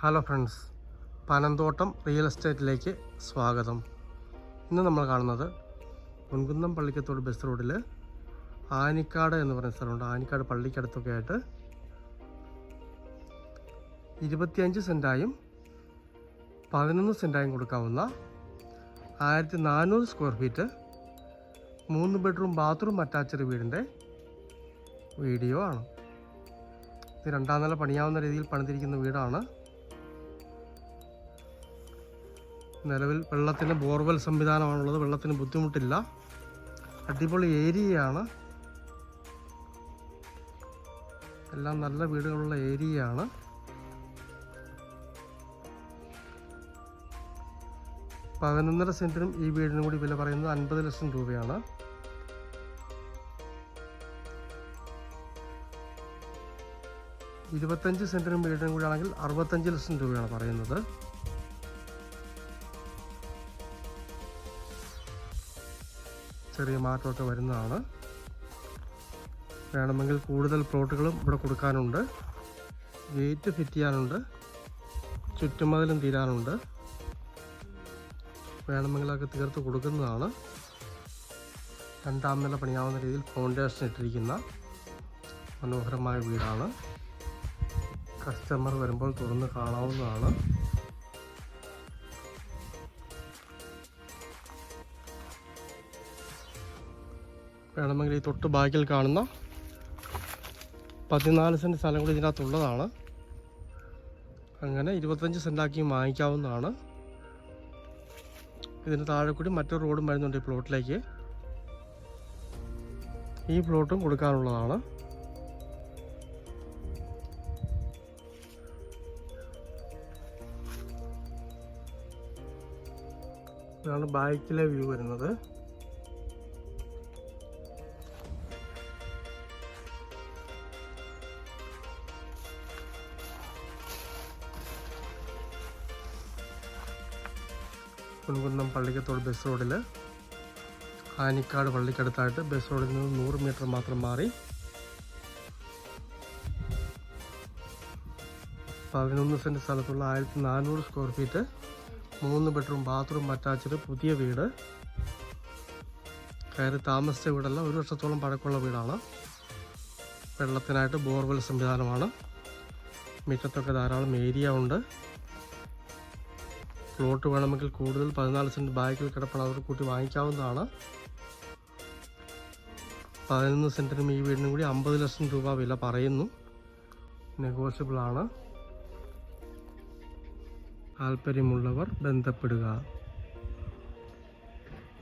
Hello friends Panamthottam real എസ്റ്റേറ്റിലേക്ക് സ്വാഗതം. ഇന്ന് നമ്മൾ കാണുന്നത് മുൻകുന്നം പള്ളിക്കത്തോട് ബസ് റോഡിൽ ആനിക്കാട് എന്ന് പറയുന്ന സ്ഥലമുണ്ട്. ആനിക്കാട് പള്ളിക്കടുത്തൊക്കെ ആയിട്ട് ഇരുപത്തിയഞ്ച് സെന്റായും പതിനൊന്ന് സെന്റായും കൊടുക്കാവുന്ന ആയിരത്തി നാനൂറ് സ്ക്വയർ ഫീറ്റ് മൂന്ന് ബെഡ്റൂം ബാത്റൂം അറ്റാച്ച്ഡ് വീടിന്റെ വീഡിയോ ആണ്. ഇത് രണ്ടാം നില പണിയാവുന്ന രീതിയിൽ പണിതിരിക്കുന്ന വീടാണ്. നിലവിൽ വെള്ളത്തിന് ബോർവെൽ സംവിധാനമാണുള്ളത്. വെള്ളത്തിന് ബുദ്ധിമുട്ടില്ല. അടിപൊളി ഏരിയയാണ്. എല്ലാം നല്ല വീടുകളുള്ള ഏരിയയാണ്. പതിനൊന്നര സെന്റിനും ഈ വീടിനും കൂടി വില പറയുന്നത് അൻപത് ലക്ഷം രൂപയാണ്. ഇരുപത്തഞ്ച് സെന്റിനും വീടിനും കൂടി ആണെങ്കിൽ അറുപത്തഞ്ച് ലക്ഷം രൂപയാണ് പറയുന്നത്. ചെറിയ മാറ്റമൊക്കെ വരുന്നതാണ്. വേണമെങ്കിൽ കൂടുതൽ പ്ലോട്ടുകളും ഇവിടെ കൊടുക്കാനുണ്ട്. ഗേറ്റ് ഫിറ്റ് ചെയ്യാനുണ്ട്. ചുറ്റുമതിലും തീരാനുണ്ട്. വേണമെങ്കിലൊക്കെ തീർത്ത് കൊടുക്കുന്നതാണ്. രണ്ടാം നില പണിയാവുന്ന രീതിയിൽ ഫൗണ്ടേഷൻ ഇട്ടിരിക്കുന്ന മനോഹരമായ വീടാണ്. കസ്റ്റമർ വരുമ്പോൾ തുറന്ന് കാണാവുന്നതാണ്. വേണമെങ്കിൽ ഈ തൊട്ട് ബാക്കിൽ കാണുന്ന പതിനാല് സെന്റ് സ്ഥലം കൂടി ഇതിനകത്തുള്ളതാണ്. അങ്ങനെ ഇരുപത്തഞ്ച് സെന്റാക്കി വാങ്ങിക്കാവുന്നതാണ്. ഇതിന് താഴെ കൂടി മറ്റൊരു റോഡും വരുന്നുണ്ട് ഈ പ്ലോട്ടിലേക്ക്. ഈ പ്ലോട്ടും കൊടുക്കാനുള്ളതാണ്. ഇതാണ് ബാക്കിലെ വ്യൂ വരുന്നത്. കുൻകുന്നം പള്ളിക്കത്തോട് ബസ് റോഡിൽ ആനിക്കാട് പള്ളിക്കടുത്തായിട്ട് ബസ് റോഡിൽ നിന്ന് നൂറ് മീറ്റർ മാത്രം മാറി. പതിനൊന്ന് സെന്റ് സ്ഥലത്തുള്ള ആയിരത്തി നാനൂറ് സ്ക്വയർ ഫീറ്റ് മൂന്ന് ബെഡ്റൂം ബാത്റൂം അറ്റാച്ച്ഡ് പുതിയ വീട്. കയറി താമസിച്ച വീടല്ല ഒരു വർഷത്തോളം പഴക്കമുള്ള വീടാണ്. വെള്ളത്തിനായിട്ട് ബോർവെൽ സംവിധാനമാണ്. മുറ്റത്തൊക്കെ ധാരാളം ഏരിയ ഉണ്ട്. പ്ലോട്ട് വേണമെങ്കിൽ കൂടുതൽ പതിനാല് സെന്റ് ബാക്കിൽ കിടപ്പണം അവർ കൂട്ടി വാങ്ങിക്കാവുന്നതാണ്. പതിനൊന്ന് സെന്റിനും ഈ വീടിനും കൂടി അമ്പത് ലക്ഷം രൂപ വില പറയുന്നു. നെഗോഷ്യബിളാണ് താല്പര്യമുള്ളവർ ബന്ധപ്പെടുക.